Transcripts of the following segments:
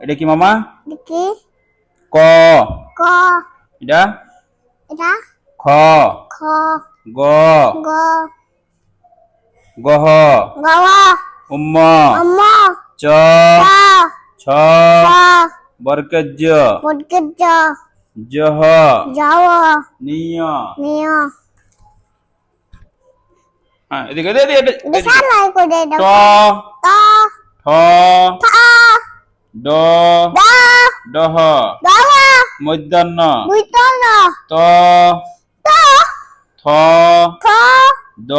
Ada ki mama? Diki. Ko. Ko. Ida. Ida. Ko. Ko. Go. Go. Goho. Goho. Umma. Umma. Co. Co. Co. Co. Berkerja. Berkerja. Jaha. Jawa. Nia. Nia. Ah, kau, kau, kau, Di sana itu ada. To. To. To. To. ড ডহ মধ্যাহ্ন ত থ দ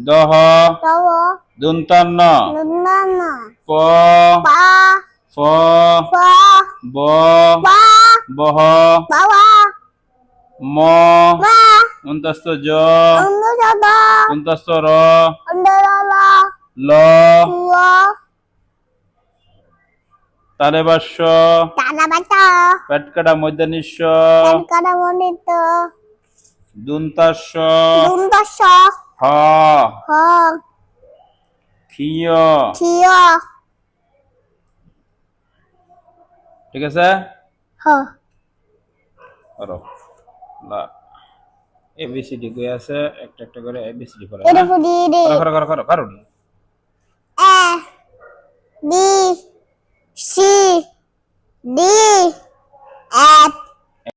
দহ দন্তান্ন প ফ ব বহ ম অন্তস্থ জ অন্তস্থ র অন্দরল ল কুয় তালে বাস্য টানা বাটা পেটকাটা মধ্যানিস্য কানকারা মনিত দুন্তাস্য দুন্দস হ। হ। ক্ষীয় থিয়। ঠিক আছে? হ। করো লা। এবিসিডি কই আছে। একটা একটা করে এবিসিডি করো করো করো করো করো। A B. 七